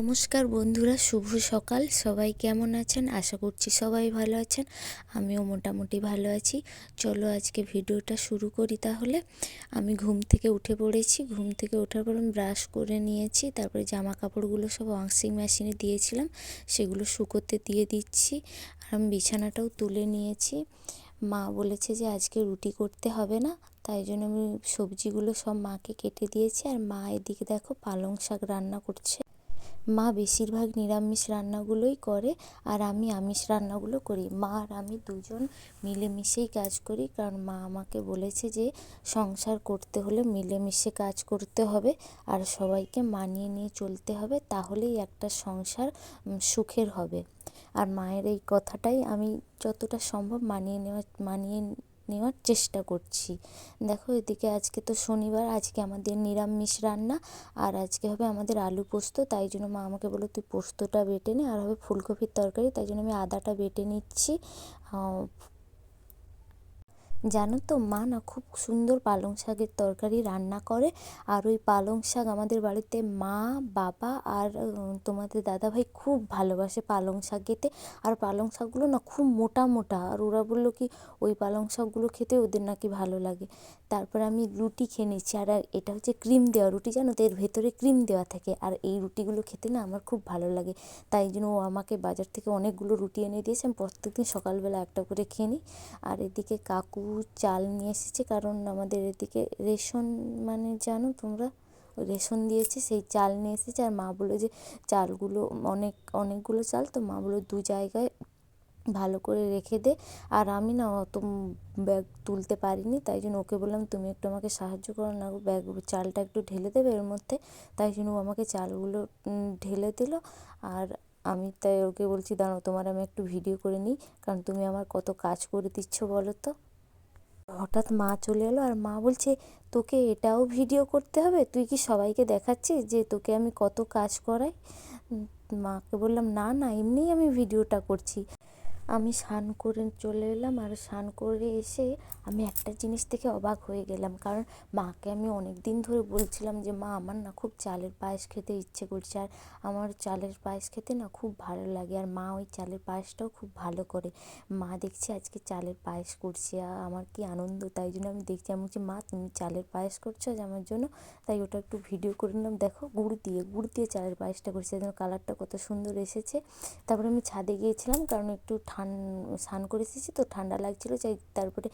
নমস্কার বন্ধুরা, শুভ সকাল। সবাই কেমন আছেন? আশা করছি সবাই ভালো আছেন। আমিও মোটামুটি ভালো আছি। চলো আজকে ভিডিওটা শুরু করি তাহলে। আমি ঘুম থেকে উঠে পড়েছি। ঘুম থেকে ওঠার পর আমি ব্রাশ করে নিয়েছি। তারপরে জামা কাপড়গুলো সব ওয়াশিং মেশিনে দিয়েছিলাম। সেগুলো শুকোতে দিয়ে দিচ্ছি। আর আমি বিছানাটাও তুলে নিয়েছি। মা বলেছে যে, আজকে রুটি করতে হবে না। তাই জন্য আমি সবজিগুলো সব মাকে কেটে দিয়েছি। আর মা এদিকে দেখো পালং শাক রান্না করছে। মা বেশিরভাগ নিরামিষ রান্নাগুলোই করে আর আমি আমিষ রান্নাগুলো করি। মা আর আমি দুজন মিলেমিশেই কাজ করি কারণ মা আমাকে বলেছে যে সংসার করতে হলে মিলেমিশে কাজ করতে হবে আর সবাইকে মানিয়ে নিয়ে চলতে হবে তাহলেই একটা সংসার সুখের হবে। আর মায়ের এই কথাটাই আমি যতটা সম্ভব মানিয়ে নেওয়া, মানিয়ে নেওয়ার চেষ্টা করছি। দেখো, এদিকে আজকে তো শনিবার, আজকে আমাদের নিরামিষ রান্না আর আজকে হবে আমাদের আলু পোস্ত। তাই জন্য মা আমাকে বলো তুই পোস্তটা বেটে নে। আর হবে ফুলকপির তরকারি, তাই জন্য আমি আদাটা বেটে নিচ্ছি। জানো তো, মা না খুব সুন্দর পালং শাকের তরকারি রান্না করে। আর ওই পালং শাক আমাদের বাড়িতে মা, বাবা আর তোমাদের দাদাভাই খুব ভালোবাসে পালং শাক খেতে। আর পালং শাকগুলো না খুব মোটা মোটা। আর ওরা বলল কি, ওই পালং শাকগুলো খেতে ওদের নাকি ভালো লাগে। তারপর আমি রুটি খেয়ে নিচ্ছি। আর এটা হচ্ছে ক্রিম দেওয়া রুটি, জানো তো, এর ভেতরে ক্রিম দেওয়া থাকে। আর এই রুটিগুলো খেতে না আমার খুব ভালো লাগে। তাই জন্য ও আমাকে বাজার থেকে অনেকগুলো রুটি এনে দিয়েছে। আমি প্রত্যেকদিন সকালবেলা একটা করে খেয়ে নিই। আর এদিকে কাকু চাল নিয়ে এসেছে। কারণ আমাদের এদিকে রেশন মানে জানো তোমরা? রেশন দিয়েছে, সেই চাল নিয়ে এসেছে। আর মা বলে যে, চালগুলো অনেক, অনেকগুলো চাল, তো মা বলে দু জায়গায় ভালো করে রেখে দে। আর আমি না অত ব্যাগ তুলতে পারিনি, তাই জন্য ওকে বললাম, তুমি একটু আমাকে সাহায্য করো না ব্যাগ, চালটা একটু ঢেলে দেবে এর মধ্যে। তাই জন্য ও আমাকে চালগুলো ঢেলে দিল। আর আমি তাই ওকে বলছি, দাঁড়াও, তোমার আমি একটু ভিডিও করে নিই, কারণ তুমি আমার কত কাজ করে দিচ্ছ বলো তো? হঠাৎ মা চলে এলো আর মা বলছে, তোকে এটাও ভিডিও করতে হবে? তুই কি সবাইকে দেখাচ্ছিস যে তোকে আমি কত কাজ করাই? মাকে বললাম, না না, এমনিই আমি ভিডিওটা করছি। আমি স্নান করে চলে এলাম আর স্নান করে এসে আমি একটা জিনিস দেখে অবাক হয়ে গেলাম। কারণ মাকে আমি অনেক দিন ধরে বলছিলাম যে, মা, আমার না খুব চালের পায়েস খেতে ইচ্ছে করছে আর আমার চালের পায়েস খেতে না খুব ভালো লাগে আর মা ওই চালের পায়েসটাও খুব ভালো করে। মা দেখছি আজকে চালের পায়েস করছে আমার কি আনন্দ, তাই জন্য আমি দেখছি, আমি বলছি, মা, তুমি চালের পায়েস করছ আজ আমার জন্য, তাই ওটা একটু ভিডিও করে নিলাম দেখো, গুড় দিয়ে গুড় দিয়ে চালের পায়েসটা করছে। যেন কালারটা কত সুন্দর এসেছে। তারপরে আমি ছাদে গিয়েছিলাম কারণ একটু ঠান স্নান করে এসেছি তো ঠান্ডা লাগছিল চাই তারপরে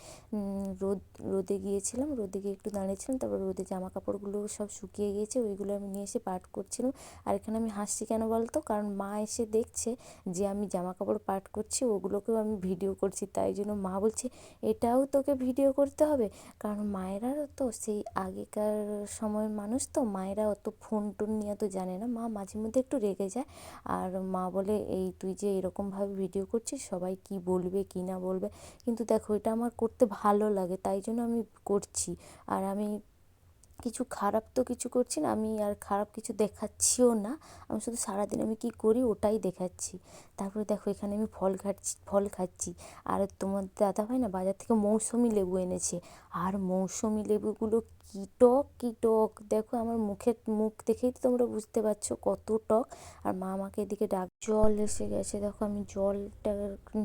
রোদ, রোদে গিয়েছিলাম, রোদে গিয়ে একটু দাঁড়িয়েছিলাম, তারপর রোদে জামা কাপড়গুলো সব শুকিয়ে গিয়েছে, ওইগুলো আমি নিয়ে এসে পাট করছিলাম। আর এখানে আমি হাসছি কেন বলতো? কারণ মা এসে দেখছে যে আমি জামা কাপড় পাট করছি, ওগুলোকেও আমি ভিডিও করছি, তাই জন্য মা বলছে, এটাও তোকে ভিডিও করতে হবে? কারণ মায়েরা তো সেই আগেকার সময়ের মানুষ তো, মায়েরা অত ফোন টোন নিয়ে তো জানে না। মা মাঝে মধ্যে একটু রেগে যায়। আর মা বলে, এই তুই যে এরকমভাবে ভিডিও করছিস সবাই কি বলবে, কি না বলবে। কিন্তু দেখো, এটা আমার করতে ভালো লাগে, তাই জন্য আমি করছি। আর আমি কিছু খারাপ তো কিছু করছি না, আমি আর খারাপ কিছু দেখাচ্ছিও না। আমি শুধু সারাদিন আমি কী করি ওটাই দেখাচ্ছি। তারপরে দেখো, এখানে আমি ফল খাচ্ছি ফল খাচ্ছি। আর তোমার দাদা ভাই না বাজার থেকে মৌসুমি লেবু এনেছে। আর মৌসুমি লেবুগুলো কী টক কী টক? দেখো আমার মুখের মুখ দেখেই তো তোমরা বুঝতে পারছ কত টক। আর মা আমাকে এদিকে ডাক, জল এসে গেছে। দেখো আমি জলটা,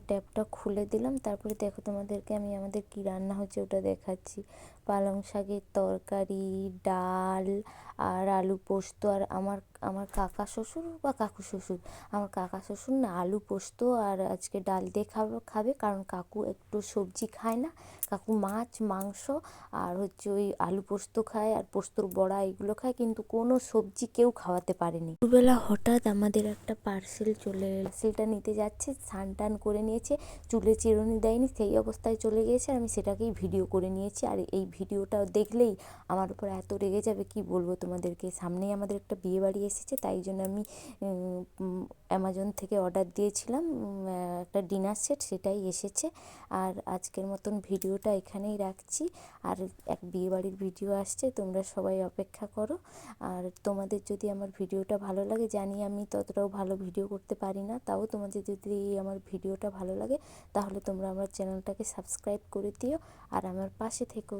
ট্যাপটা খুলে দিলাম। তারপরে দেখো তোমাদেরকে আমি আমাদের কী রান্না হচ্ছে ওটা দেখাচ্ছি। পালং শাকের তরকারি, ডাল আর আলু পোস্ত। আর আমার আমার কাকা শ্বশুর বা কাকু শ্বশুর? আমার কাকা শ্বশুর না আলু পোস্ত আর আজকে ডাল দিয়ে খাবে খাবে। কারণ কাকু একটু সবজি খায় না। কাকু মাছ, মাংস আর হচ্ছে ওই আলু পোস্ত খায় আর পোস্তর বড়া এগুলো খায় কিন্তু কোনো সবজি কেউ খাওয়াতে পারেনি। দুবেলা হঠাৎ আমাদের একটা পার্সেল চলে সেটা নিতে যাচ্ছে স্নান টান করে নিয়েছে চুলে চিরুনি দেয়নি সেই অবস্থায় চলে গিয়েছে আমি সেটাকেই ভিডিও করে নিয়েছি। আর এই ভিডিওটা দেখলেই আমার উপর এত রেগে যাবে কি বলব তোমাদেরকে? সামনেই আমাদের একটা বিয়ে বাড়ি এসেছে তাই জন্য আমি অ্যামাজন থেকে অর্ডার দিয়েছিলাম একটা ডিনার সেট সেটাই এসেছে। আর আজকের মতন ভিডিওটা এখানেই রাখছি। আর এক বিয়েবাড়ির ভিডিও আসছে, তোমরা সবাই অপেক্ষা করো। আর তোমাদের যদি আমার ভিডিওটা ভালো লাগে, জানি আমি ততটাও ভালো ভিডিও করতে পারি না, তাও তোমাদের যদি আমার ভিডিওটা ভালো লাগে, তাহলে তোমরা আমার চ্যানেলটাকে সাবস্ক্রাইব করে দিও। আর আমার পাশে থেকো।